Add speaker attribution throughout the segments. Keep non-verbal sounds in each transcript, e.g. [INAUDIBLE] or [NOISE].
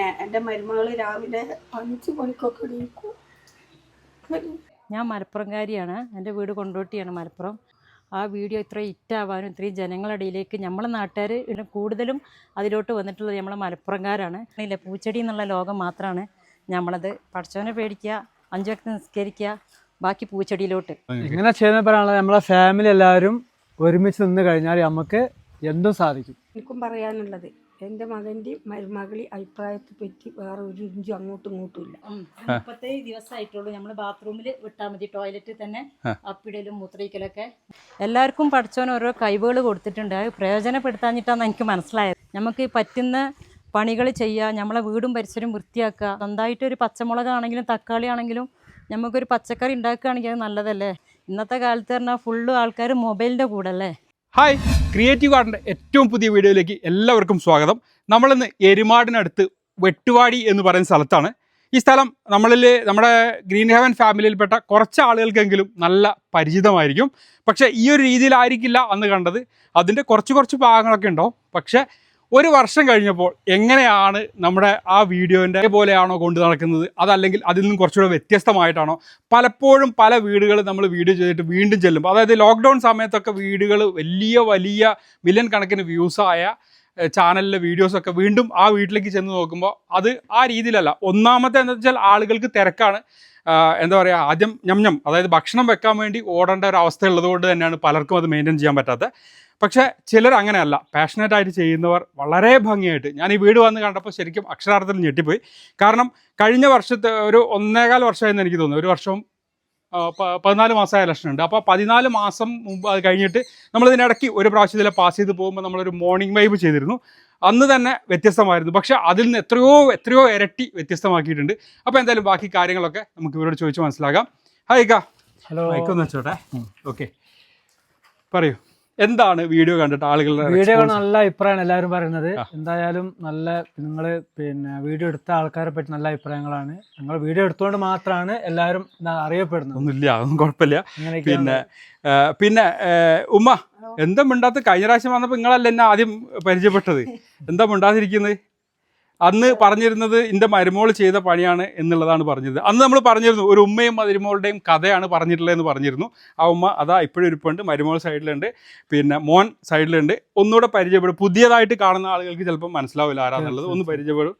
Speaker 1: പിന്നെ എന്റെ മരുമകൾ രാവിലെ അഞ്ച് മണിക്കൊക്കെ എണീക്കും.
Speaker 2: ഞാൻ മലപ്പുറംകാരിയാണ്. എന്റെ വീട് കൊണ്ടോട്ടിയാണ് മലപ്പുറം. ആ വീഡിയോ ഇത്ര ഇറ്റാവാനും ഇത്രയും ജനങ്ങളുടെ ഇടയിലേക്ക് നമ്മളെ നാട്ടുകാർ പിന്നെ കൂടുതലും അതിലോട്ട് വന്നിട്ടുള്ളത് നമ്മളെ മലപ്പുറംകാരാണ്. ഇല്ല പൂച്ചെടി എന്നുള്ള ലോകം മാത്രമാണ് നമ്മളത്. പഠിച്ചവനെ പേടിക്കുക അഞ്ചു വക്ത് നിസ്കരിക്കുക ബാക്കി പൂച്ചെടിയിലോട്ട്.
Speaker 3: ഇങ്ങനെ ചെയ്യുന്ന പറയാനുള്ളത് നമ്മളെ ഫാമിലി എല്ലാവരും ഒരുമിച്ച് നിന്ന് കഴിഞ്ഞാൽ നമുക്ക് എന്തും സാധിക്കും.
Speaker 1: എനിക്കും പറയാനുള്ളത് എന്റെ മകന്റെ മരുമകളി അഭിപ്രായത്തെ പറ്റി വേറെ ഒരു ഇഞ്ചും അങ്ങോട്ടും ഇങ്ങോട്ടും ഇല്ല.
Speaker 2: മുപ്പത്തേഴ് ദിവസമായിട്ടുള്ളൂ നമ്മൾ ബാത്റൂമിൽ വിട്ടാൽ മതി. ടോയ്ലറ്റിൽ തന്നെ അപ്പിടലും മൂത്രയിക്കലൊക്കെ. എല്ലാവർക്കും പഠിച്ചവൻ ഓരോ കഴിവുകൾ കൊടുത്തിട്ടുണ്ട്. അത് പ്രയോജനപ്പെടുത്താഞ്ഞിട്ടാണ് എനിക്ക് മനസ്സിലായത്. നമുക്ക് പറ്റുന്ന പണികൾ ചെയ്യുക നമ്മളെ വീടും പരിസരവും വൃത്തിയാക്കുക സ്വന്തമായിട്ട് ഒരു പച്ചമുളകാണെങ്കിലും തക്കാളി ആണെങ്കിലും നമുക്കൊരു പച്ചക്കറി ഉണ്ടാക്കുകയാണെങ്കിൽ അത് നല്ലതല്ലേ? ഇന്നത്തെ കാലത്ത് പറഞ്ഞാൽ ഫുള്ള് ആൾക്കാർ മൊബൈലിന്റെ കൂടെ അല്ലേ?
Speaker 4: ഹായ് ക്രിയേറ്റീവ് ഗാർഡന്റെ ഏറ്റവും പുതിയ വീഡിയോയിലേക്ക് എല്ലാവർക്കും സ്വാഗതം. നമ്മളിന്ന് എരുമാടിനടുത്ത് വെട്ടുവാടി എന്ന് പറയുന്ന സ്ഥലത്താണ്. ഈ സ്ഥലം നമ്മളിൽ നമ്മുടെ ഗ്രീൻ ഹെവൻ ഫാമിലിയിൽപ്പെട്ട കുറച്ച് ആളുകൾക്കെങ്കിലും നല്ല പരിചിതമായിരിക്കും. പക്ഷേ ഈ ഒരു രീതിയിലായിരിക്കില്ല അന്ന് കണ്ടത്. അതിന്റെ കുറച്ച് കുറച്ച് ഭാഗങ്ങളൊക്കെ ഉണ്ടാവും പക്ഷേ ഒരു വർഷം കഴിഞ്ഞപ്പോൾ എങ്ങനെയാണ് നമ്മുടെ ആ വീഡിയോന്റെ പോലെയാണോ കൊണ്ട് നടക്കുന്നത്? അതല്ലെങ്കിൽ അതിൽ നിന്നും കുറച്ചുകൂടെ വ്യത്യസ്തമായിട്ടാണോ? പലപ്പോഴും പല വീടുകൾ നമ്മൾ വീഡിയോ ചെയ്തിട്ട് വീണ്ടും ചെല്ലുമ്പോൾ അതായത് ലോക്ക്ഡൗൺ സമയത്തൊക്കെ വീടുകൾ വലിയ വലിയ മില്യൺ കണക്കിന് വ്യൂസായ ചാനലിലെ വീഡിയോസൊക്കെ വീണ്ടും ആ വീട്ടിലേക്ക് ചെന്ന് നോക്കുമ്പോൾ അത് ആ രീതിയിലല്ല. ഒന്നാമത്തെ എന്താ വെച്ചാൽ ആളുകൾക്ക് തിരക്കാണ്. എന്താ പറയുക ആദ്യം ഞം ഞം അതായത് ഭക്ഷണം വെക്കാൻ വേണ്ടി ഓടേണ്ട ഒരു അവസ്ഥ ഉള്ളതുകൊണ്ട് തന്നെയാണ് പലർക്കും അത് മെയിന്റെയിൻ ചെയ്യാൻ പറ്റാത്തത്. പക്ഷേ ചിലർ അങ്ങനെയല്ല. പാഷനേറ്റ് ആയിട്ട് ചെയ്യുന്നവർ വളരെ ഭംഗിയായിട്ട്. ഞാൻ ഈ വീട് വന്ന് കണ്ടപ്പോൾ ശരിക്കും അക്ഷരാർത്ഥത്തിൽ ഞെട്ടിപ്പോയി. കാരണം കഴിഞ്ഞ വർഷത്തെ ഒരു ഒന്നേകാൽ വർഷമായിരുന്നു എനിക്ക് തോന്നുന്നു. ഒരു വർഷവും പതിനാല് മാസമായ ഇലക്ഷൻ ഉണ്ട്. അപ്പോൾ പതിനാല് മാസം മുമ്പ് അത് കഴിഞ്ഞിട്ട് നമ്മൾ ഇതിനിടയ്ക്ക് ഒരു പ്രാവശ്യം ഇതിലെ പാസ് ചെയ്ത് പോകുമ്പോൾ നമ്മളൊരു മോർണിംഗ് വൈബ് ചെയ്തിരുന്നു. അന്ന് തന്നെ വ്യത്യസ്തമായിരുന്നു. പക്ഷെ അതിൽ നിന്ന് എത്രയോ എത്രയോ ഇരട്ടി വ്യത്യസ്തമാക്കിയിട്ടുണ്ട്. അപ്പോൾ എന്തായാലും ബാക്കി കാര്യങ്ങളൊക്കെ നമുക്ക് ഇവരോട് ചോദിച്ച് മനസ്സിലാക്കാം ഹായ് കാ
Speaker 3: ഹലോ
Speaker 4: മൈക്കൊന്ന് വെച്ചോട്ടെ. ഓക്കെ പറയൂ. എന്താണ് വീഡിയോ കണ്ടിട്ട് ആളുകളുടെ
Speaker 3: വീഡിയോ? നല്ല അഭിപ്രായമാണ് എല്ലാവരും പറയുന്നത്. എന്തായാലും നല്ല നിങ്ങൾ പിന്നെ വീഡിയോ എടുത്ത ആൾക്കാരെ പറ്റി നല്ല അഭിപ്രായങ്ങളാണ്. നിങ്ങൾ വീഡിയോ എടുത്തുകൊണ്ട് മാത്രമാണ് എല്ലാവരും അറിയപ്പെടുന്നത്.
Speaker 4: ഒന്നുമില്ല അതൊന്നും കുഴപ്പമില്ല. പിന്നെ പിന്നെ ഉമ്മ എന്താ മിണ്ടാത്ത കഴിഞ്ഞ പ്രാവശ്യം വന്നപ്പോൾ നിങ്ങളല്ല എന്നെ ആദ്യം പരിചയപ്പെട്ടത്? [LAUGHS] എന്താ മിണ്ടാതിരിക്കുന്നത് അന്ന് പറഞ്ഞിരുന്നത് എന്റെ മരുമോൾ ചെയ്ത പണിയാണ് എന്നുള്ളതാണ് പറഞ്ഞത്. അന്ന് നമ്മൾ പറഞ്ഞിരുന്നു ഒരു ഉമ്മയും മരുമോളുടെയും കഥയാണ് പറഞ്ഞിട്ടുള്ളതെന്ന് പറഞ്ഞിരുന്നു. ആ ഉമ്മ അതാ ഇപ്പോഴും ഇരിപ്പുണ്ട് മരുമോൾ സൈഡിലുണ്ട് പിന്നെ മോൻ സൈഡിലുണ്ട്. ഒന്നുകൂടെ പരിചയപ്പെടും. പുതിയതായിട്ട് കാണുന്ന ആളുകൾക്ക് ചിലപ്പോൾ മനസ്സിലാവില്ല ആരാന്നുള്ളത് ഒന്ന് പരിചയപ്പെടും.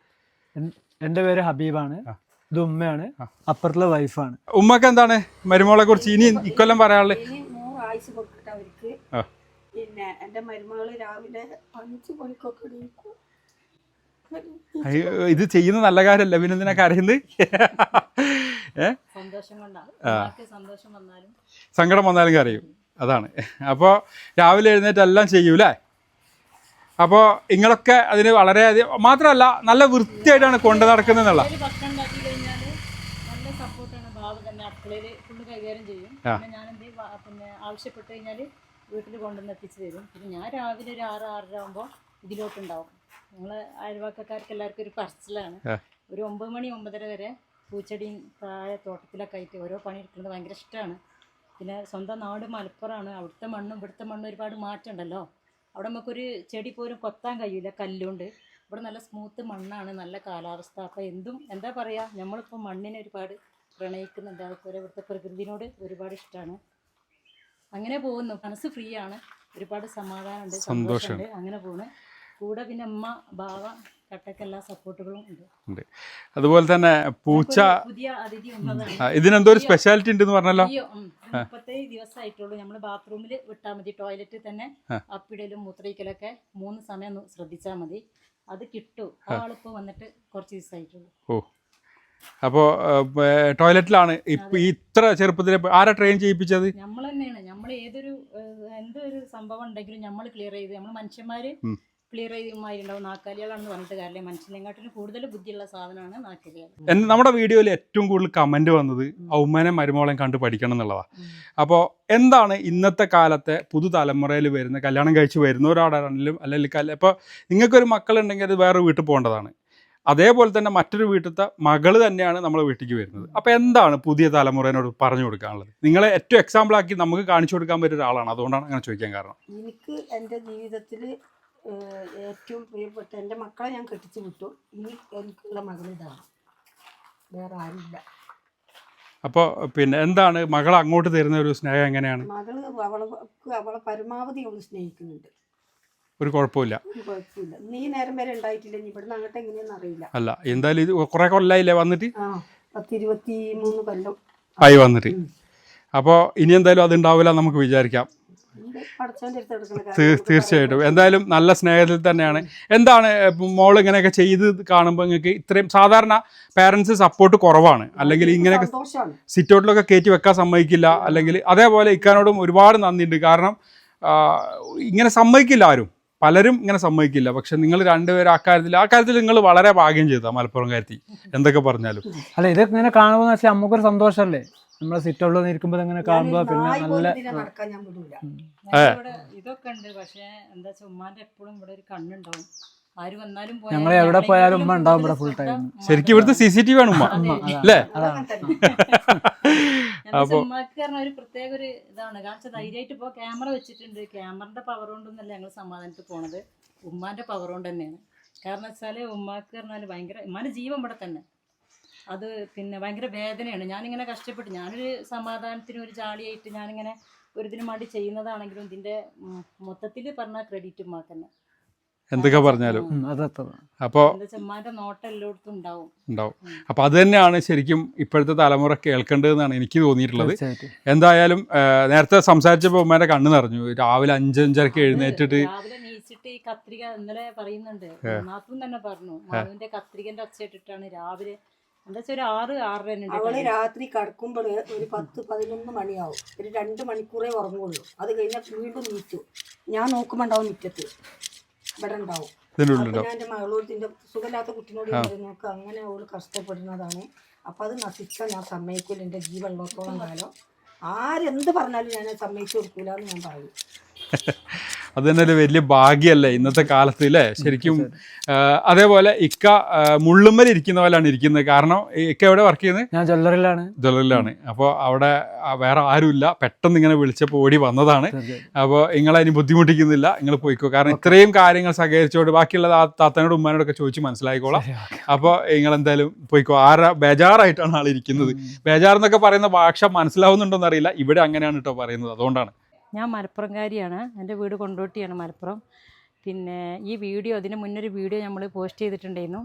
Speaker 3: എന്റെ പേര് ഹബീബാണ് ഇത് ഉമ്മയാണ്. അപ്പുറത്തുള്ള വൈഫാണ്.
Speaker 4: ഉമ്മക്ക് എന്താണ്? മരുമോളെ കുറിച്ച് ഇനി ഇക്കൊല്ലം പറയാനുള്ളത്.
Speaker 1: പിന്നെ എന്റെ മരുമകൾ രാവിലെ അഞ്ച് മണിക്കൊക്കെ
Speaker 4: ഇത് ചെയ്യുന്ന നല്ല കാര്യമല്ല. പിന്നെ എന്തിനാ കരയുന്നത്? സങ്കടം വന്നാലും കരയും. അതാണ്. അപ്പോൾ രാവിലെ എഴുന്നേറ്റ് എല്ലാം ചെയ്യൂലേ? അപ്പോൾ നിങ്ങളൊക്കെ അതിന് വളരെയധികം മാത്രമല്ല നല്ല വൃത്തിയായിട്ടാണ് കൊണ്ടു നടക്കുന്നത് എന്നുള്ള.
Speaker 2: ആവശ്യപ്പെട്ട് കഴിഞ്ഞാൽ വീട്ടിൽ കൊണ്ടുവന്ന് എത്തിച്ചു തരും. പിന്നെ ഞാൻ രാവിലെ ഒരു ആറ് ആറര ആകുമ്പോൾ ഇതിലോട്ടുണ്ടാവും. ഞങ്ങൾ അയൽവാക്കക്കാർക്ക് എല്ലാവർക്കും ഒരു പറച്ചിലാണ്. ഒരു ഒമ്പത് മണി ഒമ്പതര വരെ പൂച്ചെടിയും താഴെ തോട്ടത്തിലൊക്കെ ആയിട്ട് ഓരോ പണി എടുക്കുന്നത് ഭയങ്കര ഇഷ്ടമാണ്. പിന്നെ സ്വന്തം നാട് മലപ്പുറമാണ്. അവിടുത്തെ മണ്ണും ഇവിടുത്തെ മണ്ണും ഒരുപാട് മാറ്റമുണ്ടല്ലോ. അവിടെ നമുക്കൊരു ചെടി പോലും കൊത്താൻ കഴിയില്ല കല്ലുകൊണ്ട്. ഇവിടെ നല്ല സ്മൂത്ത് മണ്ണാണ് നല്ല കാലാവസ്ഥ. അപ്പോൾ എന്തും എന്താ പറയുക നമ്മളിപ്പോൾ മണ്ണിനെ ഒരുപാട് പ്രണയിക്കുന്നുണ്ട്. അതുപോലെ ഇവിടുത്തെ പ്രകൃതിനോട് ഒരുപാട് ഇഷ്ടമാണ്. അങ്ങനെ പോകുന്നു. മനസ്സ് ഫ്രീ ആണ്. ഒരുപാട് സമാധാനമുണ്ട് സന്തോഷമുണ്ട്. അങ്ങനെ പോകുന്നു. കൂടെ പിന്നെ അമ്മ ബാവ കട്ടക്ക് എല്ലാ സപ്പോർട്ടുകളും ഉണ്ട്.
Speaker 4: ഉണ്ട്. അതുപോലെ തന്നെ പൂച്ച
Speaker 2: പുതിയ അതിഥി വന്നതാണ്
Speaker 4: ഇതിനെന്തോ ഒരു സ്പെഷ്യാലിറ്റി ഉണ്ടെന്ന് പറഞ്ഞല്ലോ.
Speaker 2: അയ്യോ മുപ്പത്തേഴ് ദിവസമായിട്ടുള്ളൂ. നമ്മൾ ബാത്റൂമിൽ വിട്ടാൽ മതി. ടോയ്ലറ്റിൽ തന്നെ അപ്പിടലും മൂത്രയിക്കലൊക്കെ മൂന്ന് സമയം ശ്രദ്ധിച്ചാൽ മതി. അത് കിട്ടും. ആളിപ്പോൾ വന്നിട്ട് കുറച്ച് ദിവസമായിട്ടുള്ളൂ.
Speaker 4: ഓ. അപ്പോ ടോയ്ലറ്റിലാണ് ഇപ്പൊ ഇത്ര ചെറുപ്പത്തിൽ ആരാ ട്രെയിൻ ചെയ്യിപ്പിച്ചത്?
Speaker 2: നമ്മൾ തന്നെയാണ്. നമ്മൾ ഏതൊരു എന്തൊരു സംഭവം ഉണ്ടെങ്കിലും നമ്മൾ ക്ലിയർ ചെയ്ത് നമ്മൾ മനുഷ്യന്മാർ
Speaker 4: ഉം.
Speaker 2: ക്ലിയർ ചെയ്തുമാരുണ്ടാവും നാക്കാലികളാണെന്ന് പറഞ്ഞിട്ട് കാര്യമില്ല. മനുഷ്യനെക്കാട്ടിലും കൂടുതൽ ബുദ്ധിയുള്ള സാധനമാണ് നാക്കാലികൾ.
Speaker 4: നമ്മുടെ വീഡിയോയിൽ ഏറ്റവും കൂടുതൽ കമന്റ് വന്നത് ഔമ്മനെ മരുമോളെ കണ്ട് പഠിക്കണം എന്നുള്ളതാണ് അപ്പോൾ എന്താണ് ഇന്നത്തെ കാലത്തെ പുതുതലമുറയിൽ വരുന്ന കല്യാണം കഴിച്ച് വരുന്ന ഒരാളാണെങ്കിലും അല്ലെങ്കിൽ കല്യ ഇപ്പോൾ നിങ്ങൾക്കൊരു മക്കളുണ്ടെങ്കിൽ അത് വേറെ വീട്ടിൽ പോകേണ്ടതാണ്. അതേപോലെ തന്നെ മറ്റൊരു വീട്ടിലത്തെ മകൾ തന്നെയാണ് നമ്മളെ വീട്ടിലേക്ക് വരുന്നത്. അപ്പോൾ എന്താണ് പുതിയ തലമുറേനോട് പറഞ്ഞു കൊടുക്കാനുള്ളത്? നിങ്ങളെ ഏറ്റവും എക്സാമ്പിൾ ആക്കി നമുക്ക് കാണിച്ചു കൊടുക്കാൻ പറ്റിയ ഒരാളാണ്. അതുകൊണ്ടാണ് അങ്ങനെ ചോദിക്കാൻ കാരണം.
Speaker 1: എനിക്ക് എന്റെ ജീവിതത്തിൽ ഏറ്റവും പ്രിയപ്പെട്ട എന്റെ മക്കളെ ഞാൻ കെട്ടിച്ചു വിട്ടു. ഇനി എനിക്കുള്ള മകൾ ഇതാണ് വേറെ ആരുമില്ല.
Speaker 4: അപ്പോൾ പിന്നെ എന്താണ് മകൾ അങ്ങോട്ട് തരുന്ന ഒരു സ്നേഹം എങ്ങനെയാണ്?
Speaker 1: മകൾ അവൾക്ക് അവളെ പരമാവധി അവൾ സ്നേഹിക്കുന്നുണ്ട്.
Speaker 4: ഒരു കുഴപ്പമില്ല.
Speaker 1: കുഴപ്പമില്ല. നീ നേരം വരെ ഉണ്ടായിട്ടില്ല? ഇനി ഇവിടുന്ന് അങ്ങോട്ട് എങ്ങനെയാണെന്ന് അറിയില്ല.
Speaker 4: അല്ല എന്തായാലും ഇത് കുറേ കൊല്ലായില്ലേ വന്നിട്ട്?
Speaker 1: ആ പത്തിരുപത്തി മൂന്ന് കൊല്ലം.
Speaker 4: ആയി വന്നിട്ട്. അപ്പോൾ ഇനി എന്തായാലും അത് ഉണ്ടാവില്ല നമുക്ക് വിചാരിക്കാം. തീർച്ചയായിട്ടും. എന്തായാലും നല്ല സ്നേഹത്തിൽ തന്നെയാണ്. എന്താണ് മോൾ ഇങ്ങനെയൊക്കെ ചെയ്ത് കാണുമ്പോൾ നിങ്ങൾക്ക് ഇത്രയും സാധാരണ പാരൻസ് സപ്പോർട്ട് കുറവാണ്. അല്ലെങ്കിൽ. ഇങ്ങനെയൊക്കെ
Speaker 1: സിറ്റൗട്ടിലൊക്കെ
Speaker 4: സിറ്റ് കയറ്റി വെക്കാൻ സമ്മതിക്കില്ല. അല്ലെങ്കിൽ അതേപോലെ ഇക്കാനോടും ഒരുപാട് നന്ദിയുണ്ട്. കാരണം ഇങ്ങനെ സമ്മതിക്കില്ല ആരും. പലരും ഇങ്ങനെ സമ്മതിക്കില്ല. പക്ഷെ നിങ്ങൾ രണ്ടുപേരും അക്കാര്യത്തിൽ കാര്യത്തിൽ ആ കാര്യത്തിൽ നിങ്ങൾ വളരെ ഭാഗ്യം ചെയ്ത മലപ്പുറം കാര്യത്തിൽ. എന്തൊക്കെ പറഞ്ഞാലും.
Speaker 3: അല്ല ഇതൊക്കെ ഇങ്ങനെ കാണുമ്പോൾ വെച്ചാൽ നമുക്കൊരു സന്തോഷമല്ലേ നമ്മളെ സിറ്റ് സിറ്റൗട്ടിൽ ഇരിക്കുമ്പോൾ ഇങ്ങനെ കാണുമ്പോൾ പിന്നെ നല്ല
Speaker 1: പോലും നടക്കാൻ ഞാൻ വിടൂല.
Speaker 2: ഇതൊക്കെ ഉണ്ട് പക്ഷേ എന്താ വെച്ചാൽ ഉമ്മാന്റെ എപ്പോഴും ഇവിടെ ഒരു കണ്ണുണ്ടാവും. ആര് വന്നാലും പോയാലും
Speaker 3: ഞങ്ങൾ എവിടെ പോയാലും ഉമ്മ ഉണ്ടാവും ഇവിടെ ഫുൾ
Speaker 2: ടൈം
Speaker 4: ശരിക്കും ഇവിടുത്തെ സി സി ടി വി ആണ് ഉമ്മ. അല്ലേ
Speaker 2: എന്താ ഒരു പ്രത്യേക ഒരു ഇതാണ്. കാരണം ധൈര്യമായിട്ട് ഇപ്പൊ ക്യാമറ വെച്ചിട്ടുണ്ട്. ക്യാമറന്റെ പവർ കൊണ്ടൊന്നല്ല ഞങ്ങൾ സമാധാനത്തിൽ പോണത്. ഉമ്മാന്റെ പവർ കൊണ്ട് തന്നെയാണ്. കാരണം വെച്ചാൽ ഉമ്മാക്ക് പറഞ്ഞാൽ ഭയങ്കര ഉമ്മാന്റെ ജീവൻ ഇവിടെ തന്നെ. അത് പിന്നെ ഭയങ്കര വേദനയാണ്. ഞാനിങ്ങനെ കഷ്ടപ്പെട്ട്. ഞാനൊരു സമാധാനത്തിന് ഒരു ജാളിയായിട്ട് ഞാനിങ്ങനെ ഒരു ഇതിനു വേണ്ടി ചെയ്യുന്നതാണെങ്കിലും ഇതിന്റെ മൊത്തത്തിൽ പറഞ്ഞ ക്രെഡിറ്റ് തന്നെ
Speaker 4: എന്തൊക്കെ പറഞ്ഞാലും. അപ്പോൾ
Speaker 2: ഉണ്ടാവും.
Speaker 4: ഉണ്ടാവും. അപ്പോൾ അത് തന്നെയാണ് ശരിക്കും ഇപ്പോഴത്തെ തലമുറ കേൾക്കേണ്ടതെന്നാണ് എനിക്ക് തോന്നിയിട്ടുള്ളത്. എന്തായാലും നേരത്തെ സംസാരിച്ചപ്പോൾ ഉമ്മേന്റെ കണ്ണ് നിറഞ്ഞു. രാവിലെ അഞ്ചഞ്ചരക്ക് എഴുന്നേറ്റിട്ട്
Speaker 2: രാവിലെ നീച്ചിട്ട് ഈ കത്രിക ഇന്നലെ പറയുന്നുണ്ട്. നാത്തും തന്നെ പറഞ്ഞു. മനുവിന്റെ കത്രികന്റെ ഒച്ചയിട്ടിട്ടാണ് രാവിലെ എന്താ വെച്ചാൽ ഒരു ആറ് ആറര തന്നെ ഉണ്ട് അവൾ.
Speaker 1: രാത്രി കിടക്കുമ്പോൾ ഒരു പത്ത് പതിനൊന്ന് മണിയാവും. ഒരു രണ്ട് മണിക്കൂറേ ഉറങ്ങുള്ളൂ. അത് കഴിഞ്ഞാൽ വീണ്ടും നീറ്റു ഞാൻ നോക്കുമ്പോൾ ഉണ്ടാവും മുറ്റത്ത്. ഇവിടെ ഉണ്ടാവും.
Speaker 4: എന്റെ
Speaker 1: അപ്പൊ ഞാൻ എന്റെ മകളോട് ഇതിന്റെ സുഖമില്ലാത്ത കുട്ടിനോട് ഞാൻ നോക്ക് അങ്ങനെ അവൾ കഷ്ടപ്പെടുന്നതാണ്. അപ്പൊ അത് നശിച്ച ഞാൻ സമ്മതിക്കില്ല എന്റെ ജീവനുള്ളത്തോളം കാലം. ആരെന്ത് പറഞ്ഞാലും ഞാൻ അത് സമ്മതിച്ചു കൊടുക്കൂല എന്ന് ഞാൻ പറയും. [LAUGHS]
Speaker 4: അത് തന്നെ ഒരു വലിയ ഭാഗ്യമല്ലേ ഇന്നത്തെ കാലത്ത് അല്ലേ ശരിക്കും അതേപോലെ ഇക്ക മുള്ളുമ്മൽ ഇരിക്കുന്ന പോലെയാണ് ഇരിക്കുന്നത്. കാരണം ഇക്ക എവിടെ വർക്ക് ചെയ്യുന്നത്?
Speaker 3: ഞാൻ ജ്വല്ലറിയിലാണ്.
Speaker 4: ജ്വല്ലറിലാണ് അപ്പോൾ അവിടെ വേറെ ആരുമില്ല. പെട്ടെന്ന് ഇങ്ങനെ വിളിച്ചപ്പോൾ ഓടി വന്നതാണ്. അപ്പോൾ നിങ്ങളെ ഇനി ബുദ്ധിമുട്ടിക്കുന്നില്ല. നിങ്ങൾ പോയിക്കോ. കാരണം ഇത്രയും കാര്യങ്ങൾ സഹകരിച്ചോട് ബാക്കിയുള്ള താത്തനോട് ഉമ്മാനോടൊക്കെ ചോദിച്ച് മനസ്സിലായിക്കോളാം. അപ്പോൾ നിങ്ങൾ എന്തായാലും പോയിക്കോ. ആരാ ബേജാറായിട്ടാണ് ആൾ ഇരിക്കുന്നത്. ബേജാർ എന്നൊക്കെ പറയുന്ന ഭാഷ മനസ്സിലാവുന്നുണ്ടോ എന്നറിയില്ല ഇവിടെ അങ്ങനെയാണ് കേട്ടോ പറയുന്നത്. അതുകൊണ്ടാണ്.
Speaker 2: ഞാൻ മലപ്പുറംകാരിയാണ്. എന്റെ വീട് കൊണ്ടോട്ടിയാണ് മലപ്പുറം. പിന്നെ ഈ വീഡിയോ അതിന് മുന്നൊരു വീഡിയോ നമ്മൾ പോസ്റ്റ് ചെയ്തിട്ടുണ്ടായിരുന്നു.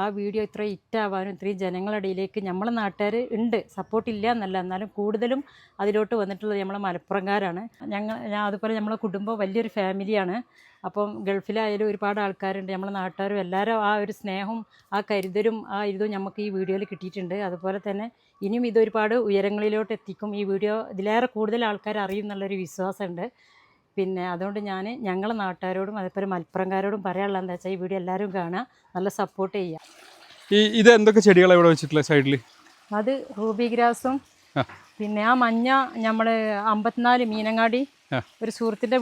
Speaker 2: ആ വീഡിയോ ഇത്ര ഇറ്റാവാനും ഇത്രയും ജനങ്ങളുടെ ഇടയിലേക്ക് നമ്മളെ നാട്ടുകാർ ഉണ്ട്. സപ്പോർട്ട് ഇല്ല എന്നല്ല. എന്നാലും കൂടുതലും അതിലോട്ട് വന്നിട്ടുള്ളത് നമ്മളെ മലപ്പുറംകാരാണ്. ഞങ്ങൾ ഞാൻ അതുപോലെ നമ്മളെ കുടുംബം വലിയൊരു ഫാമിലിയാണ് അപ്പം ഗൾഫിലായാലും ഒരുപാട് ആൾക്കാരുണ്ട്. നമ്മളെ നാട്ടുകാരും എല്ലാവരും ആ ഒരു സ്നേഹവും ആ കരുതലും ആ ഇതും നമുക്ക് ഈ വീഡിയോയിൽ കിട്ടിയിട്ടുണ്ട്. അതുപോലെ തന്നെ ഇനിയും ഇതൊരുപാട് ഉയരങ്ങളിലോട്ട് എത്തിക്കും. ഈ വീഡിയോ ഇതിലേറെ കൂടുതൽ ആൾക്കാർ അറിയും എന്നുള്ളൊരു വിശ്വാസമുണ്ട്. പിന്നെ അതുകൊണ്ട് ഞാൻ ഞങ്ങളെ നാട്ടുകാരോടും അതേപോലെ മലപ്പുറംകാരോടും പറയാനുള്ള എന്താ വെച്ചാൽ ഈ വീഡിയോ എല്ലാവരും കാണുക. നല്ല സപ്പോർട്ട് ചെയ്യുക.
Speaker 4: ഈ ഇത് എന്തൊക്കെ ചെടികളാണ് ഇവിടെ വെച്ചിട്ടുള്ളത് സൈഡിൽ
Speaker 2: അത് റൂബി ഗ്രാസും പിന്നെ ആ മഞ്ഞ നമ്മൾ അമ്പത്തിനാല് മീനങ്ങാടി ഒരു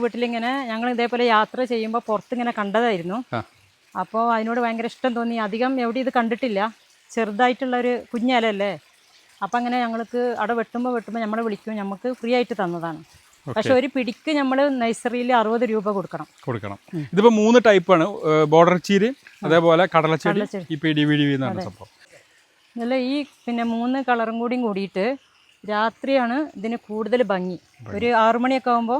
Speaker 2: വീട്ടിൽ ഇങ്ങനെ ഞങ്ങൾ ഇതേപോലെ യാത്ര ചെയ്യുമ്പോൾ പുറത്തിങ്ങനെ കണ്ടതായിരുന്നു.
Speaker 4: ആ.
Speaker 2: അപ്പോൾ അതിനോട് ഭയങ്കര ഇഷ്ടം തോന്നി. അധികം എവിടെ ഇത് കണ്ടിട്ടില്ല. ചെറുതായിട്ടുള്ള ഒരു കുഞ്ഞലല്ലേ. അപ്പം അങ്ങനെ ഞങ്ങൾക്ക് അവിടെ വെട്ടുമ്പോൾ വെട്ടുമ്പോൾ നമ്മളെ വിളിക്കും. നമുക്ക് ഫ്രീ ആയിട്ട് തന്നതാണ്. പക്ഷെ ഒരു പിടിക്ക് നമ്മൾ നഴ്സറിയിൽ അറുപത് രൂപ കൊടുക്കണം.
Speaker 4: കൊടുക്കണം. ഇതിപ്പോ മൂന്ന് ടൈപ്പാണ് ബോർഡർ ചീര് അതേപോലെ സംഭവം.
Speaker 2: നല്ല ഈ പിന്നെ മൂന്ന് കളറും കൂടിയും കൂടിയിട്ട് രാത്രിയാണ് ഇതിന് കൂടുതൽ ഭംഗി. ഒരു ആറുമണിയൊക്കെ ആകുമ്പോൾ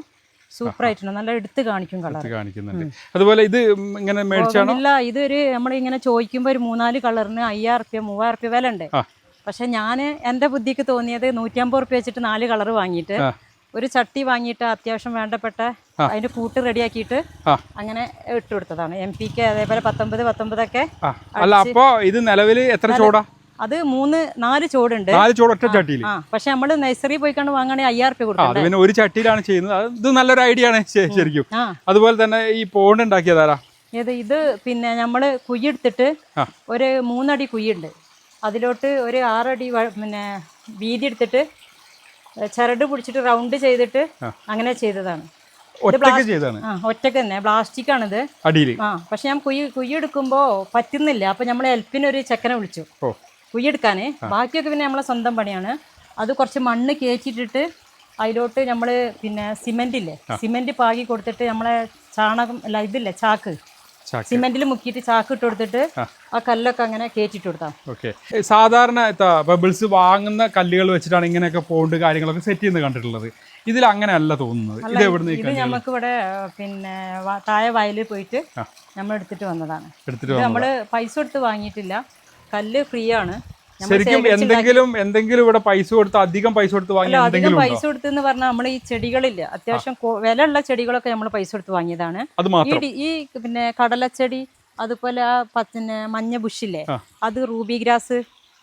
Speaker 2: സൂപ്പറായിട്ടുണ്ട്. നല്ല എടുത്ത് കാണിക്കും കളർ
Speaker 4: കാണിക്കുന്നുണ്ട്. അതുപോലെ ഇത് ഇങ്ങനെ മേടിച്ചാണോ?
Speaker 2: ഇല്ല ഇതൊരു നമ്മളിങ്ങനെ ചോദിക്കുമ്പോൾ ഒരു മൂന്നാൽ കളറിന് അയ്യായിരം റുപ്യ മൂവായിരം റുപ്യ വില ഉണ്ട്. പക്ഷെ ഞാൻ എന്റെ ബുദ്ധിക്ക് തോന്നിയത് നൂറ്റമ്പത് റുപ്യ വെച്ചിട്ട് നാല് കളർ വാങ്ങിയിട്ട് ഒരു ചട്ടി വാങ്ങിയിട്ട് അത്യാവശ്യം വേണ്ടപ്പെട്ട അതിന്റെ കൂട്ട് റെഡിയാക്കിയിട്ട്. അങ്ങനെ ഇട്ടുകൊടുത്തതാണ് എം പിക്ക് അതേപോലെ പത്തൊമ്പത് പത്തൊമ്പതൊക്കെ
Speaker 4: അല്ല അപ്പോ ഇത് നിലവിൽ എത്ര ചോടാ?
Speaker 2: അത് മൂന്ന് നാല് ചോടുണ്ട്
Speaker 4: നാല് ചോട് ഒറ്റ ചട്ടിയിൽ
Speaker 2: പക്ഷെ നമ്മൾ നഴ്സറി പോയി കണ്ട് വാങ്ങുകയാണെങ്കിൽ അയ്യായിരം രൂപ
Speaker 4: കൊടുക്കും അത് പിന്നെ ഒരു ചട്ടിയിലാണ് ചെയ്യുന്നത്. അത് ഇത് നല്ലൊരു ഐഡിയ ആണ് ശരിക്കും. അതുപോലെ തന്നെ ഈ പോണ്ട് ഉണ്ടാക്കിയതാരാ
Speaker 2: ഇത് ഇത് പിന്നെ നമ്മൾ കുയ്യെടുത്തിട്ട്. ഒരു മൂന്നടി കുയ്യുണ്ട്. അതിലോട്ട് ഒരു ആറടി പിന്നെ വീതി എടുത്തിട്ട് ചരട് പിടിച്ചിട്ട് റൗണ്ട് ചെയ്തിട്ട് അങ്ങനെ ചെയ്തതാണ്.
Speaker 4: ചെയ്താണ്
Speaker 2: ഒറ്റയ്ക്ക് തന്നെ. പ്ലാസ്റ്റിക് ആണിത്
Speaker 4: അടിയിൽ
Speaker 2: ആ പക്ഷെ ഞാൻ കുയ്യ് കുയ്യെടുക്കുമ്പോൾ പറ്റുന്നില്ല. അപ്പൊ നമ്മൾ ഹെൽപ്പിനൊരു ചെക്കനെ വിളിച്ചു.
Speaker 4: ഓ
Speaker 2: കുയ്യെടുക്കാൻ ബാക്കിയൊക്കെ പിന്നെ നമ്മളെ സ്വന്തം പണിയാണ്. അത് കുറച്ച് മണ്ണ് കേച്ചിട്ടിട്ട് അതിലോട്ട് നമ്മൾ പിന്നെ സിമെന്റ് ഇല്ലേ സിമെന്റ് പാകി കൊടുത്തിട്ട് നമ്മളെ ചാണകം അല്ല ഇതില്ലേ ചാക്ക്. സിമെന്റിൽ മുക്കിയിട്ട് ചാക്ക് ഇട്ട് കൊടുത്തിട്ട് ആ. കല്ലൊക്കെ അങ്ങനെ കയറ്റിട്ട് കൊടുത്താൽ
Speaker 4: ഓക്കെ. സാധാരണ ബബിൾസ് വാങ്ങുന്ന കല്ലുകൾ വെച്ചിട്ടാണ് ഇങ്ങനെയൊക്കെ പോണ്ട് കാര്യങ്ങളൊക്കെ സെറ്റ് ചെയ്യുന്നത് കണ്ടിട്ടുള്ളത്. ഇതിൽ അങ്ങനെയല്ല തോന്നുന്നത്. ഇത് എവിടുന്ന്
Speaker 2: നമുക്ക് ഇവിടെ പിന്നെ താഴെ വയലിൽ പോയിട്ട് നമ്മൾ എടുത്തിട്ട് വന്നതാണ് നമ്മൾ പൈസ കൊടുത്ത് വാങ്ങിയിട്ടില്ല. കല്ല് ഫ്രീ ആണ്
Speaker 4: ശരിക്കും എന്തെങ്കിലും എന്തെങ്കിലും ഇവിടെ പൈസ കൊടുത്ത് അധികം പൈസ കൊടുത്ത് വാങ്ങി
Speaker 2: അധികം പൈസ
Speaker 4: കൊടുത്ത്
Speaker 2: എന്ന് പറഞ്ഞാൽ നമ്മൾ ഈ ചെടികളില്ല. അത്യാവശ്യം വില ഉള്ള ചെടികളൊക്കെ നമ്മൾ പൈസ കൊടുത്ത് വാങ്ങിയതാണ്. ഈ പിന്നെ കടലച്ചെടി അതുപോലെ ആ പിന്നെ മഞ്ഞ ബുഷില്ലേ. അത് റൂബി ഗ്രാസ്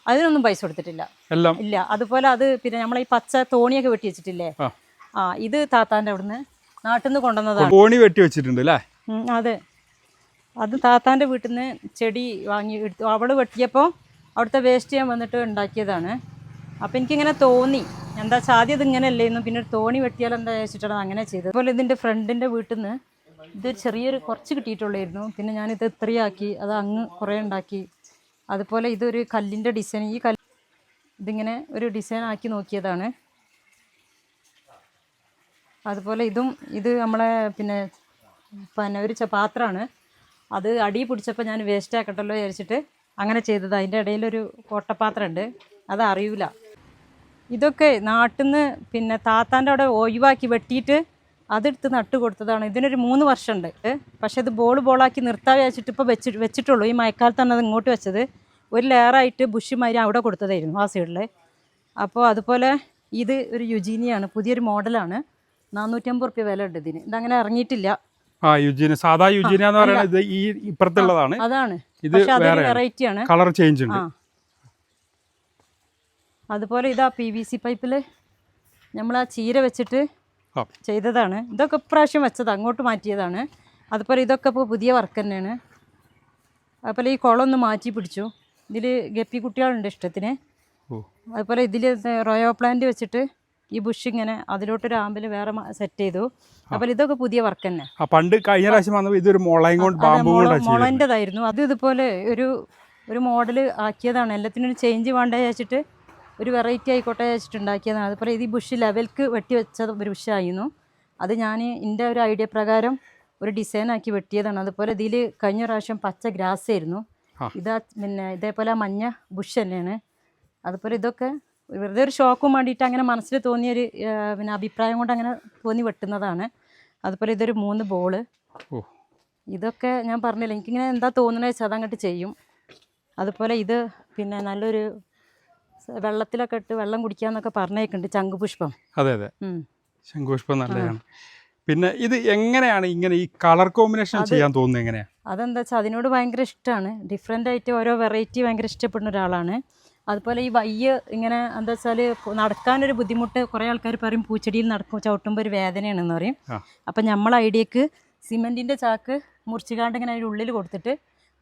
Speaker 2: അതിനൊന്നും പൈസ കൊടുത്തിട്ടില്ല.
Speaker 4: എല്ലാം.
Speaker 2: ഇല്ല. അതുപോലെ അത് പിന്നെ നമ്മൾ ഈ പച്ച തോണിയൊക്കെ വെട്ടി വെച്ചിട്ടില്ലേ?
Speaker 4: ആ.
Speaker 2: ആ ഇത് താത്താന്റെ അവിടുന്ന് നാട്ടിൽ നിന്ന് കൊണ്ടുവന്നതാണ്.
Speaker 4: തോണി വെട്ടി വെച്ചിട്ടുണ്ട് അല്ലേ
Speaker 2: അതെ. അത് താത്താന്റെ വീട്ടിൽ നിന്ന് ചെടി വാങ്ങി എടുത്തു. അവൾ വെട്ടിയപ്പോൾ അവിടുത്തെ വേസ്റ്റ് ഞാൻ വന്നിട്ട് ഉണ്ടാക്കിയതാണ്. അപ്പോൾ എനിക്കിങ്ങനെ തോന്നി എന്താ വെച്ചാൽ ആദ്യം ഇതിങ്ങനെ അല്ലായിരുന്നു പിന്നെ ഒരു തോണി വെട്ടിയാൽ എന്താ വെച്ചിട്ടാണ് അങ്ങനെ ചെയ്തത്. അതുപോലെ ഇതിന്റെ ഫ്രണ്ടിന്റെ വീട്ടിൽ നിന്ന് ഇത് ചെറിയൊരു കുറച്ച് കിട്ടിയിട്ടുള്ളായിരുന്നു. പിന്നെ ഞാനിത് ഇത്രയാക്കി അത് അങ്ങ് കുറേ ഉണ്ടാക്കി. അതുപോലെ ഇതൊരു കല്ലിന്റെ ഡിസൈൻ ഈ കല്ല് ഇതിങ്ങനെ ഒരു ഡിസൈൻ ആക്കി നോക്കിയതാണ്. അതുപോലെ ഇതും ഇത് നമ്മളെ പിന്നെ പിന്നെ ഒരു പാത്രമാണ്. അത് അടി പിടിച്ചപ്പോൾ ഞാൻ വേസ്റ്റ് ആക്കട്ടല്ലോ വിചാരിച്ചിട്ട് അങ്ങനെ ചെയ്തത്. അതിന്റെ ഇടയിലൊരു കോട്ടപ്പാത്രം ഉണ്ട് അത് അറിയൂല. ഇതൊക്കെ നാട്ടിൽ നിന്ന് പിന്നെ താത്താന്റെ അവിടെ ഒഴിവാക്കി വെട്ടിയിട്ട് അതെടുത്ത് നട്ട് കൊടുത്തതാണ്. ഇതിനൊരു മൂന്ന് വർഷമുണ്ട് പക്ഷെ ഇത് ബോൾ ബോളാക്കി നിർത്താൻ വിചാരിച്ചിട്ട് ഇപ്പോൾ വെച്ച് വെച്ചിട്ടുള്ളൂ. ഈ മഴക്കാലത്താണ് അത് ഇങ്ങോട്ട് വെച്ചത്. ഒരു ലെയറായിട്ട് ബുഷിമാരി അവിടെ കൊടുത്തതായിരുന്നു ആ സൈഡിൽ അപ്പോൾ അതുപോലെ ഇത് ഒരു യുജീനിയാണ് പുതിയൊരു മോഡലാണ് നാനൂറ്റമ്പത് റുപ്യ വില ഉണ്ട് ഇതിന്. ഇതങ്ങനെ ഇറങ്ങിയിട്ടില്ല.
Speaker 4: ആ യുജീന സാധാ യുജീന എന്ന് പറയുന്നത് ഇത് ഈ ഇപ്പുറത്തുള്ളതാണ്.
Speaker 2: അതാണ്.
Speaker 4: ഇത്
Speaker 2: വേറെ അതൊരു വെറൈറ്റി ആണ്.
Speaker 4: കളർ ചേഞ്ച് ഉണ്ട്.
Speaker 2: അതുപോലെ ഇതാ പി വി സി പൈപ്പിൽ നമ്മൾ ആ ചീര വെച്ചിട്ട്. ചെയ്തതാണ്. ഇതൊക്കെ ഇപ്രാവശ്യം വെച്ചത്. അങ്ങോട്ട് മാറ്റിയതാണ്. അതുപോലെ ഇതൊക്കെ ഇപ്പോൾ പുതിയ വർക്ക് തന്നെയാണ്. അതുപോലെ ഈ കുളം ഒന്ന് മാറ്റി പിടിച്ചു. ഇതിൽ ഗപ്പി കുട്ടികളുണ്ട് ഇഷ്ടത്തിന്. അതുപോലെ ഇതിൽ റോയോ പ്ലാന്റ് വെച്ചിട്ട് ഈ ബുഷ് ഇങ്ങനെ അതിലോട്ടൊരു ആമ്പിൽ വേറെ സെറ്റ് ചെയ്തു. അപ്പോൾ ഇതൊക്കെ പുതിയ വർക്ക് തന്നെ.
Speaker 4: പണ്ട് കഴിഞ്ഞ പ്രാവശ്യം വന്നപ്പോൾ ഇതൊരു മുളയും കൊണ്ട്
Speaker 2: മുളന്റെതായിരുന്നു. അത് ഇതുപോലെ ഒരു ഒരു മോഡൽ ആക്കിയതാണ്. എല്ലാത്തിനും ഒരു ചേഞ്ച് വേണ്ട വെച്ചിട്ട് ഒരു വെറൈറ്റി ആയിക്കോട്ടെ വെച്ചിട്ട് ഉണ്ടാക്കിയതാണ്. അതുപോലെ ഇത് ഈ ബുഷ് ലെവൽക്ക് വെട്ടി വെച്ചത് ഒരു ബുഷായിരുന്നു അത് ഞാൻ എന്റെ ഒരു ഐഡിയ പ്രകാരം ഒരു ഡിസൈൻ ആക്കി വെട്ടിയതാണ്. അതുപോലെ ഇതിൽ കഴിഞ്ഞ പ്രാവശ്യം പച്ച ഗ്രാസ് ആയിരുന്നു. ഇതാ പിന്നെ ഇതേപോലെ മഞ്ഞ ബുഷ് തന്നെയാണ്. അതുപോലെ ഇതൊക്കെ വെറുതെ ഒരു ഷോക്കും വേണ്ടിയിട്ട് അങ്ങനെ മനസ്സിൽ തോന്നിയൊരു പിന്നെ അഭിപ്രായം കൊണ്ട് അങ്ങനെ തോന്നി വെട്ടുന്നതാണ്. അതുപോലെ ഇതൊരു മൂന്ന്
Speaker 4: ബോൾ.
Speaker 2: ഇതൊക്കെ ഞാൻ പറഞ്ഞില്ല എനിക്കിങ്ങനെ എന്താ തോന്നുന്നത് വെച്ചാൽ അതങ്ങോട്ട് ചെയ്യും. അതുപോലെ ഇത് പിന്നെ നല്ലൊരു വെള്ളത്തിലൊക്കെ ഇട്ട് വെള്ളം കുടിക്കാന്നൊക്കെ പറഞ്ഞേക്കുന്നുണ്ട് ചങ്കുപുഷ്പം
Speaker 4: അതെ അതെ. ശംഖുപുഷ്പം നല്ലതാണ്. പിന്നെ ഇത് എങ്ങനെയാണ് ഇങ്ങനെ ഈ കളർ കോമ്പിനേഷൻ ചെയ്യാൻ തോന്നുന്നത് എങ്ങനെയാണ്
Speaker 2: അതെന്താ വെച്ചാൽ അതിനോട് ഭയങ്കര ഇഷ്ടമാണ് ഡിഫറെന്റ് ആയിട്ട് ഓരോ വെറൈറ്റി ഭയങ്കര ഇഷ്ടപ്പെടുന്ന ഒരാളാണ്. അതുപോലെ ഈ വയ്യ ഇങ്ങനെ എന്താ വെച്ചാൽ നടക്കാനൊരു ബുദ്ധിമുട്ട് കുറേ ആൾക്കാർ പറയും പൂച്ചെടിയിൽ നടക്കും ചവിട്ടുമ്പോൾ ഒരു വേദനയാണെന്ന് പറയും. അപ്പം നമ്മൾ ഐഡിയക്ക് സിമെന്റിന്റെ ചാക്ക് മുറിച്ചുകാണ്ട് ഇങ്ങനെ അതിന്റെ ഉള്ളിൽ കൊടുത്തിട്ട്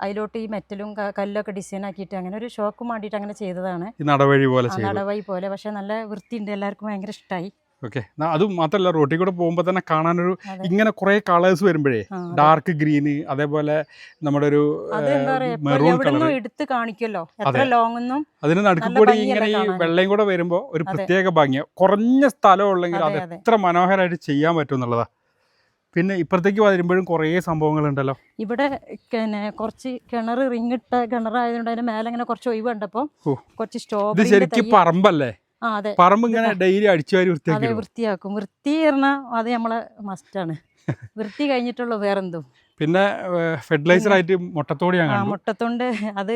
Speaker 2: അതിലോട്ട് ഈ മെറ്റലും കല്ലൊക്കെ ഡിസൈൻ ആക്കിയിട്ട് അങ്ങനെ ഒരു ഷോക്ക് വേണ്ടിയിട്ട് അങ്ങനെ ചെയ്തതാണ്.
Speaker 4: നടവഴി പോലെ ചെയ്തു.
Speaker 2: പോലെ. പക്ഷെ നല്ല വൃത്തിയുണ്ട്. എല്ലാവർക്കും ഭയങ്കര ഇഷ്ടമായി
Speaker 4: ഓക്കെ. അത് മാത്രമല്ല റോട്ടിൽ കൂടെ പോകുമ്പോൾ തന്നെ കാണാനൊരു ഇങ്ങനെ കുറെ കളേഴ്സ് വരുമ്പോഴേ ഡാർക്ക് ഗ്രീന് അതേപോലെ നമ്മുടെ ഒരു മെറൂൺ കളർ
Speaker 2: എടുത്ത് കാണിക്കല്ലോ
Speaker 4: അതിന് നടുക്ക് കൂടി ഇങ്ങനെ ഈ വെള്ളയും കൂടെ വരുമ്പോൾ ഒരു പ്രത്യേക ഭംഗിയാണ് കുറഞ്ഞ സ്ഥലം ഉള്ളെങ്കിൽ അത്. എത്ര മനോഹരമായിട്ട് ചെയ്യാൻ പറ്റും എന്നുള്ളതാ. പിന്നെ ഇപ്പുറത്തേക്ക് വരുമ്പോഴും കുറേ സംഭവങ്ങളുണ്ടല്ലോ.
Speaker 2: ഇവിടെ പിന്നെ കുറച്ച് കിണർ റിങ്ങിട്ട കിണറായതുകൊണ്ട് അതിന് മേലെ ഇങ്ങനെ കുറച്ച്
Speaker 4: ഒഴിവുണ്ടപ്പോ.
Speaker 2: കുറച്ച്
Speaker 4: ഇത്
Speaker 2: സ്ട്രോബെറി
Speaker 4: ശരിക്കും പറമ്പല്ലേ? പറമ്പ് ഇങ്ങനെ ഡെയിലി അടിച്ചു വാരി വൃത്തിയാക്കി
Speaker 2: വൃത്തിയാക്കും. വൃത്തി പറഞ്ഞാൽ അത് നമ്മളെ മസ്റ്റാണ് [LAUGHS] വൃത്തി കഴിഞ്ഞിട്ടുള്ള വേറെന്തും.
Speaker 4: പിന്നെ ഫെർട്ടിലൈസർ ആയിട്ട് മുട്ടത്തോടി കണ്ടു.
Speaker 2: അത്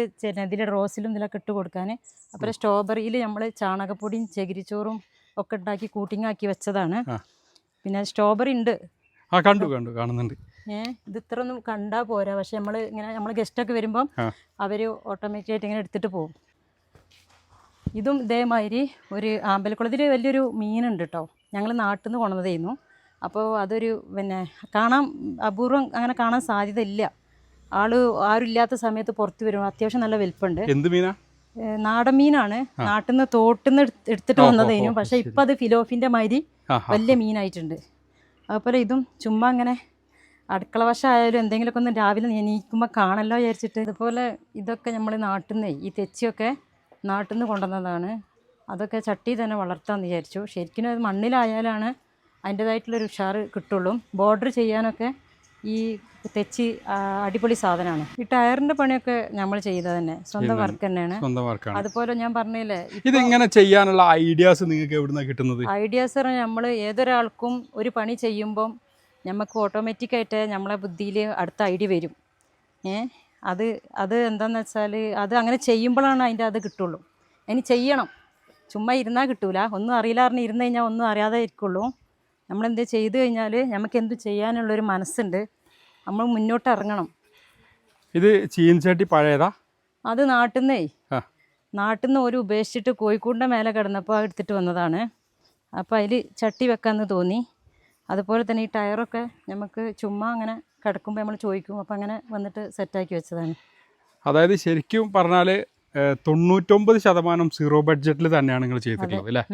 Speaker 2: ഇതിലെ റോസിലും ഇതിലൊക്കെ ഇട്ട് കൊടുക്കാൻ അപ്പോൾ സ്ട്രോബെറിയിൽ നമ്മൾ ചാണകപ്പൊടിയും ചകിരിച്ചോറും ഒക്കെ ഉണ്ടാക്കി കൂട്ടിങ് ആക്കി വെച്ചതാണ്. പിന്നെ സ്ട്രോബെറി ഉണ്ട്
Speaker 4: ആ കണ്ടു കണ്ടു. കാണുന്നുണ്ട്.
Speaker 2: ഏഹ് ഇത് ഇത്ര ഒന്നും കണ്ടാൽ പോരാ. പക്ഷെ നമ്മൾ ഇങ്ങനെ നമ്മൾ ഗസ്റ്റൊക്കെ വരുമ്പം
Speaker 4: ആ.
Speaker 2: അവർ ഓട്ടോമാറ്റിക്കായിട്ട് ഇങ്ങനെ എടുത്തിട്ട് പോകും. ഇതും ഇതേമാതിരി ഒരു ആമ്പലക്കുളത്തിൽ വലിയൊരു മീനുണ്ട് കേട്ടോ ഞങ്ങൾ നാട്ടിൽ നിന്ന് കൊണ്ടുവന്നതായിരുന്നു. അപ്പോൾ അതൊരു പിന്നെ കാണാൻ അപൂർവം അങ്ങനെ കാണാൻ സാധ്യത ഇല്ല ആൾ ആരും ഇല്ലാത്ത സമയത്ത് പുറത്ത് വരും. അത്യാവശ്യം നല്ല വലിപ്പുണ്ട്.
Speaker 4: എന്ത് മീനാ?
Speaker 2: നാടൻ മീനാണ് നാട്ടിൽ നിന്ന് തോട്ടിൽ നിന്ന് എടുത്തിട്ട്
Speaker 4: ഓ,
Speaker 2: പക്ഷെ. ഇപ്പം അത് ഫിലോഫിന്റെ മാതിരി. വലിയ മീനായിട്ടുണ്ട്. അതുപോലെ ഇതും ചുമ്മാ അങ്ങനെ അടുക്കള വശമായാലും എന്തെങ്കിലുമൊക്കെ ഒന്ന് രാവിലെ എണീക്കുമ്പോൾ കാണല്ലോ വിചാരിച്ചിട്ട്. ഇതുപോലെ ഇതൊക്കെ നമ്മൾ നാട്ടിൽ നിന്ന് ഈ തെച്ചിയൊക്കെ നാട്ടിൽ നിന്ന് കൊണ്ടുവന്നതാണ്. അതൊക്കെ ചട്ടി തന്നെ വളർത്താമെന്ന് വിചാരിച്ചു. ശരിക്കും അത് മണ്ണിലായാലാണ് അതിന്റേതായിട്ടുള്ളൊരു ഉഷാറ് കിട്ടുള്ളൂ. ബോർഡർ ചെയ്യാനൊക്കെ ഈ തെച്ചി അടിപൊളി സാധനമാണ് ഈ ടയറിന്റെ പണിയൊക്കെ നമ്മൾ ചെയ്ത തന്നെ. സ്വന്തം വർക്ക് തന്നെയാണ്.
Speaker 4: സ്വന്തം വർക്കാണ്
Speaker 2: അതുപോലെ ഞാൻ പറഞ്ഞില്ലേ
Speaker 4: ഇത് ഇങ്ങനെ ചെയ്യാനുള്ള ഐഡിയാസ് നിങ്ങൾക്ക് എവിടുന്ന കിട്ടുന്നത്?
Speaker 2: ഐഡിയാസ് പറഞ്ഞാൽ നമ്മൾ ഏതൊരാൾക്കും ഒരു പണി ചെയ്യുമ്പം നമുക്ക് ഓട്ടോമാറ്റിക്കായിട്ട് നമ്മളെ ബുദ്ധിയിൽ അടുത്ത ഐഡിയ വരും. ഏ? അത് അത് എന്താണെന്ന് വെച്ചാൽ അത് അങ്ങനെ ചെയ്യുമ്പോഴാണ് അതിന്റെ അത് കിട്ടുള്ളൂ. ഇനി ചെയ്യണം. ചുമ്മാ ഇരുന്നാൽ കിട്ടൂല. ഒന്നും അറിയില്ല പറഞ്ഞ് ഇരുന്ന് കഴിഞ്ഞാൽ ഒന്നും അറിയാതെ ഇരിക്കുള്ളൂ. നമ്മളെന്ത് ചെയ്ത് കഴിഞ്ഞാൽ നമുക്ക് എന്ത് ചെയ്യാനുള്ളൊരു മനസ്സുണ്ട്. നമ്മൾ മുന്നോട്ട് ഇറങ്ങണം.
Speaker 4: ഇത് ചീൻചട്ടി പഴയതാ?
Speaker 2: അത് നാട്ടിൽ നിന്നേ. നാട്ടിൽ നിന്ന് ഒരു ഉപേക്ഷിച്ചിട്ട് കോഴിക്കോടിന്റെ മേലെ കിടന്നപ്പോൾ എടുത്തിട്ട് വന്നതാണ്. അപ്പോൾ അതിൽ ചട്ടി വെക്കാമെന്ന് തോന്നി. അതുപോലെ തന്നെ ഈ ടയറൊക്കെ നമുക്ക് ചുമ്മാ അങ്ങനെ കിടക്കുമ്പോൾ നമ്മൾ ചോദിക്കും. അപ്പോൾ അങ്ങനെ വന്നിട്ട് സെറ്റാക്കി വെച്ചതാണ്.
Speaker 4: അതായത് ശരിക്കും പറഞ്ഞാൽ തൊണ്ണൂറ്റൊമ്പത് ശതമാനം സീറോ ബഡ്ജറ്റിൽ തന്നെയാണ് നിങ്ങൾ ചെയ്തിട്ടുള്ളത് അല്ലേ.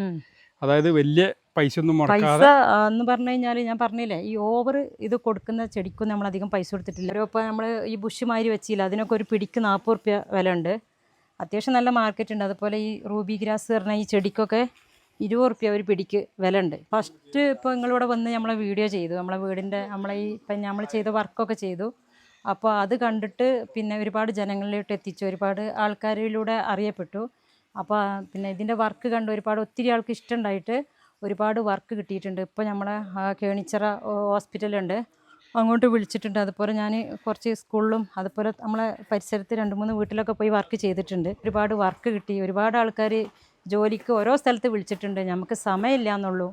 Speaker 4: അതായത് വലിയ പൈസ ഒന്നും
Speaker 2: പൈസ എന്ന് പറഞ്ഞു കഴിഞ്ഞാൽ ഞാൻ പറഞ്ഞില്ലേ ഈ ഓവർ ഇത് കൊടുക്കുന്ന ചെടിക്കും നമ്മൾ അധികം പൈസ കൊടുത്തിട്ടില്ല. ഓരോ ഇപ്പോൾ നമ്മൾ ഈ ബുഷ് മാതിരി വെച്ചില്ല അതിനൊക്കെ ഒരു പിടിക്ക് നാൽപ്പത് റുപ്യ വില ഉണ്ട്. അത്യാവശ്യം നല്ല മാർക്കറ്റ് ഉണ്ട്. അതുപോലെ ഈ റൂബി ഗ്രാസ് പറഞ്ഞ ഈ ചെടിക്കൊക്കെ ഇരുപത് റുപ്യ ഒരു പിടിക്ക് വില ഉണ്ട് ഫസ്റ്റ് ഇപ്പോൾ നിങ്ങളിവിടെ വന്ന് നമ്മളെ വീഡിയോ ചെയ്തു. നമ്മളെ വീടിന്റെ നമ്മളെ ഈ ഇപ്പം നമ്മൾ ചെയ്ത വർക്കൊക്കെ ചെയ്തു. അപ്പോൾ അത് കണ്ടിട്ട് പിന്നെ ഒരുപാട് ജനങ്ങളിലോട്ട് എത്തിച്ചു. ഒരുപാട് ആൾക്കാരിലൂടെ അറിയപ്പെട്ടു. അപ്പോൾ പിന്നെ ഇതിന്റെ വർക്ക് കണ്ട് ഒരുപാട് ഒത്തിരി ആൾക്ക് ഇഷ്ടമുണ്ടായിട്ട് ഒരുപാട് വർക്ക് കിട്ടിയിട്ടുണ്ട്. ഇപ്പോൾ നമ്മളെ കേണിച്ചിറ ഹോസ്പിറ്റലുണ്ട്. അങ്ങോട്ട് വിളിച്ചിട്ടുണ്ട്. അതുപോലെ ഞാൻ കുറച്ച് സ്കൂളിലും അതുപോലെ നമ്മളെ പരിസരത്ത് രണ്ട് മൂന്ന് വീട്ടിലൊക്കെ പോയി വർക്ക് ചെയ്തിട്ടുണ്ട്. ഒരുപാട് വർക്ക് കിട്ടി. ഒരുപാട് ആൾക്കാർ ജോലിക്ക് ഓരോ സ്ഥലത്ത് വിളിച്ചിട്ടുണ്ട്. നമുക്ക് സമയമില്ല എന്നുള്ളൂ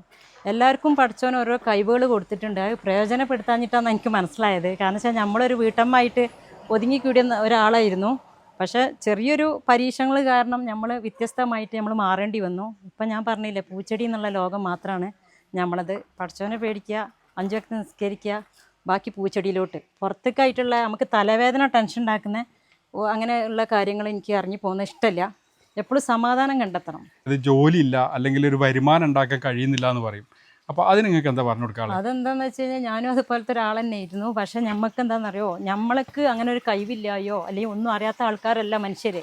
Speaker 2: എല്ലാവർക്കും പഠിച്ചവന് ഓരോ കഴിവുകൾ കൊടുത്തിട്ടുണ്ട്. അത് പ്രയോജനപ്പെടുത്താഞ്ഞിട്ടാണ് എനിക്ക് മനസ്സിലായത്. കാരണം വെച്ചാൽ നമ്മളൊരു വീട്ടമ്മയായിട്ട് ഒതുങ്ങിക്കൂടിയ ഒരാളായിരുന്നു. പക്ഷേ ചെറിയൊരു പരീക്ഷണങ്ങൾ കാരണം നമ്മൾ വ്യത്യസ്തമായിട്ട് നമ്മൾ മാറേണ്ടി വന്നു. ഇപ്പം ഞാൻ പറഞ്ഞില്ലേ പൂച്ചെടി എന്നുള്ള ലോകം മാത്രമാണ് നമ്മളത് പഠിച്ചവനെ പേടിക്കുക അഞ്ചു വ്യക്തി നിസ്കരിക്കുക ബാക്കി പൂച്ചെടിയിലോട്ട്. പുറത്തേക്കായിട്ടുള്ള നമുക്ക് തലവേദന ടെൻഷൻ ഉണ്ടാക്കുന്ന അങ്ങനെയുള്ള കാര്യങ്ങൾ എനിക്ക് അറിഞ്ഞു പോകുന്നത് ഇഷ്ടമല്ല എപ്പോഴും സമാധാനം കണ്ടെത്തണം.
Speaker 4: ജോലി ജോലിയില്ല അല്ലെങ്കിൽ ഒരു വരുമാനം ഉണ്ടാക്കാൻ കഴിയുന്നില്ല എന്ന് പറയും. അപ്പോൾ അത് നിങ്ങൾക്ക് എന്താ പറഞ്ഞു കൊടുക്കാം
Speaker 2: അതെന്താന്ന് വെച്ച് കഴിഞ്ഞാൽ ഞാനും അതുപോലത്തെ ഒരാൾ തന്നെ ആയിരുന്നു. പക്ഷെ ഞമ്മക്ക് എന്താണെന്നറിയോ നമ്മൾക്ക് അങ്ങനെ ഒരു കഴിവില്ലായോ അല്ലെങ്കിൽ ഒന്നും അറിയാത്ത ആൾക്കാരല്ല മനുഷ്യർ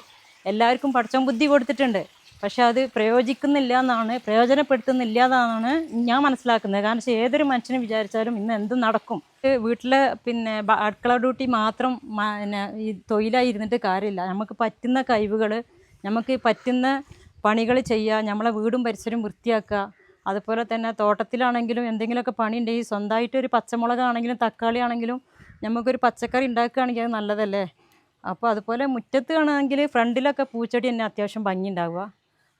Speaker 2: എല്ലാവർക്കും പഠിച്ചോ ബുദ്ധി കൊടുത്തിട്ടുണ്ട്. പക്ഷെ അത് പ്രയോജിക്കുന്നില്ല എന്നാണ് പ്രയോജനപ്പെടുത്തുന്നില്ല എന്നാണ് ഞാൻ മനസ്സിലാക്കുന്നത്. കാരണം വെച്ചാൽ ഏതൊരു മനുഷ്യനും വിചാരിച്ചാലും ഇന്ന് എന്ത് നടക്കും? വീട്ടിലെ പിന്നെ അടുക്കള ഡ്യൂട്ടി മാത്രം പിന്നെ ഈ തൊഴിലായി ഇരുന്നിട്ട് കാര്യമില്ല. നമുക്ക് പറ്റുന്ന കഴിവുകൾ നമുക്ക് പറ്റുന്ന പണികൾ ചെയ്യുക നമ്മളെ വീടും പരിസരവും വൃത്തിയാക്കുക അതുപോലെ തന്നെ തോട്ടത്തിലാണെങ്കിലും എന്തെങ്കിലുമൊക്കെ പണി ഉണ്ടെങ്കിൽ സ്വന്തമായിട്ട് ഒരു പച്ചമുളകാണെങ്കിലും തക്കാളി ആണെങ്കിലും നമുക്കൊരു പച്ചക്കറി ഉണ്ടാക്കുകയാണെങ്കിൽ അത് നല്ലതല്ലേ? അപ്പോൾ അതുപോലെ മുറ്റത്ത് ആണെങ്കിൽ ഫ്രണ്ടിലൊക്കെ പൂച്ചെടി തന്നെ അത്യാവശ്യം ഭംഗി ഉണ്ടാവുക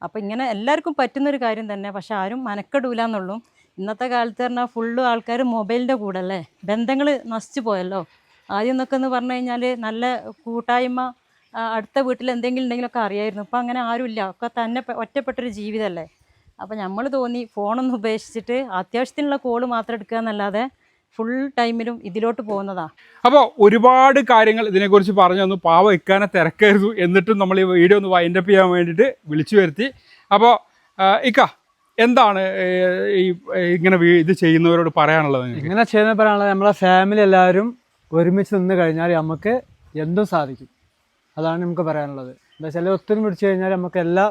Speaker 2: അപ്പോൾ ഇങ്ങനെ എല്ലാവർക്കും പറ്റുന്നൊരു കാര്യം തന്നെ. പക്ഷെ ആരും മനക്കെടൂല എന്നുള്ളൂ ഇന്നത്തെ കാലത്ത് പറഞ്ഞാൽ ഫുള്ള് ആൾക്കാർ മൊബൈലിന്റെ കൂടെ അല്ലേ? ബന്ധങ്ങൾ നശിച്ചു പോയല്ലോ. ആദ്യം എന്നൊക്കെ എന്ന് പറഞ്ഞു കഴിഞ്ഞാൽ നല്ല കൂട്ടായ്മ അടുത്ത വീട്ടിൽ എന്തെങ്കിലും ഉണ്ടെങ്കിലൊക്കെ അറിയായിരുന്നു. ഇപ്പം അങ്ങനെ ആരുമില്ല. ഒക്കെ തന്നെ ഒറ്റപ്പെട്ടൊരു ജീവിതമല്ലേ അപ്പോൾ നമ്മൾ തോന്നി ഫോണൊന്നും ഉപേക്ഷിച്ചിട്ട് അത്യാവശ്യത്തിനുള്ള കോൾ മാത്രം എടുക്കുക എന്നല്ലാതെ ഫുൾ ടൈമിലും ഇതിലോട്ട് പോകുന്നതാ.
Speaker 4: അപ്പോൾ ഒരുപാട് കാര്യങ്ങൾ ഇതിനെക്കുറിച്ച് പറഞ്ഞു തന്നു. പാവ ഇക്കാനെ തിരക്കായിരുന്നു. എന്നിട്ടും നമ്മൾ ഈ വീഡിയോ ഒന്ന് വൈൻഡപ്പ് ചെയ്യാൻ വേണ്ടിയിട്ട് വിളിച്ചു വരുത്തി. അപ്പോൾ ഇക്ക എന്താണ് ഈ ഇങ്ങനെ ഇത് ചെയ്യുന്നവരോട് പറയാനുള്ളത്
Speaker 3: ഇങ്ങനെ ചെയ്യുന്ന പറയാനുള്ളത് നമ്മളെ ഫാമിലി എല്ലാവരും ഒരുമിച്ച് നിന്ന് കഴിഞ്ഞാൽ നമുക്ക് എന്തും സാധിക്കും. അതാണ് നമുക്ക് പറയാനുള്ളത്. എന്താ വെച്ചാൽ ഒത്തിരി പിടിച്ചു കഴിഞ്ഞാൽ നമുക്ക് എല്ലാം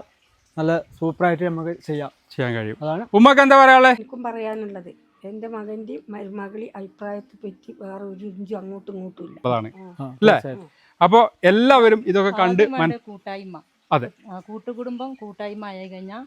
Speaker 3: നല്ല സൂപ്പറായിട്ട് നമുക്ക് ചെയ്യാം.
Speaker 4: ചെയ്യാൻ കഴിയും.
Speaker 3: അതാണ്.
Speaker 4: ഉമ്മക്ക് എന്താ പറയാനുള്ളത്
Speaker 1: എനിക്കും പറയാനുള്ളത്. എന്റെ മകന്റെ മരുമകളി അഭിപ്രായത്തെ പറ്റി വേറെ ഒരു ഇഞ്ചും അങ്ങോട്ടും ഇങ്ങോട്ടും ഇല്ല.
Speaker 4: അതാണ്. അല്ലേ? അപ്പോൾ എല്ലാവരും ഇതൊക്കെ കണ്ട്
Speaker 2: ആദ്യം കൂട്ടായ്മ.
Speaker 4: അതെ.
Speaker 2: ആ, കൂട്ടുകുടുംബം കൂട്ടായ്മ ആയി കഴിഞ്ഞാൽ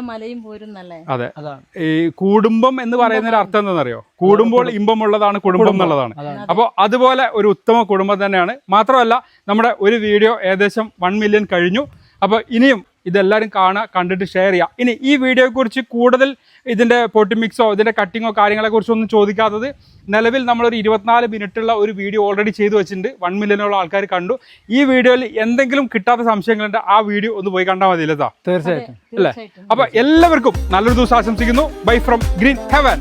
Speaker 2: മലയും പോരുന്നല്ലേ?
Speaker 4: അതെ.
Speaker 3: അതാണ്.
Speaker 4: ഈ കുടുംബം എന്ന് പറയുന്നതിന് അർത്ഥം എന്താണെന്നറിയോ? കൂടുമ്പോൾ ഇമ്പമുള്ളതാണ് കുടുംബം എന്നുള്ളതാണ്.
Speaker 3: അപ്പൊ
Speaker 4: അപ്പോൾ അതുപോലെ ഒരു ഉത്തമ കുടുംബം തന്നെയാണ്. മാത്രമല്ല നമ്മുടെ ഒരു വീഡിയോ ഏകദേശം വൺ മില്യൺ കഴിഞ്ഞു. അപ്പോൾ ഇനിയും ഇതെല്ലാവരും കാണുക കണ്ടിട്ട് ഷെയർ ചെയ്യുക ഇനി ഈ വീഡിയോയെക്കുറിച്ച് കൂടുതൽ ഇതിന്റെ പൊട്ടിമിക്സോ ഇതിന്റെ കട്ടിങ്ങോ കാര്യങ്ങളെക്കുറിച്ചോ ഒന്നും ചോദിക്കാത്തത് നിലവിൽ നമ്മളൊരു ഇരുപത്തിനാല് മിനിറ്റുള്ള ഒരു വീഡിയോ ഓൾറെഡി ചെയ്തു വെച്ചിട്ടുണ്ട്. വൺ മില്യനോളം ആൾക്കാർ കണ്ടു. ഈ വീഡിയോയിൽ എന്തെങ്കിലും കിട്ടാത്ത സംശയങ്ങളുണ്ട് ആ വീഡിയോ ഒന്ന് പോയി കണ്ടാൽ മതി
Speaker 3: തീർച്ചയായിട്ടും.
Speaker 4: അല്ലേ?
Speaker 2: അപ്പം
Speaker 4: അപ്പോൾ എല്ലാവർക്കും നല്ലൊരു ദിവസം ആശംസിക്കുന്നു. Bye from green heaven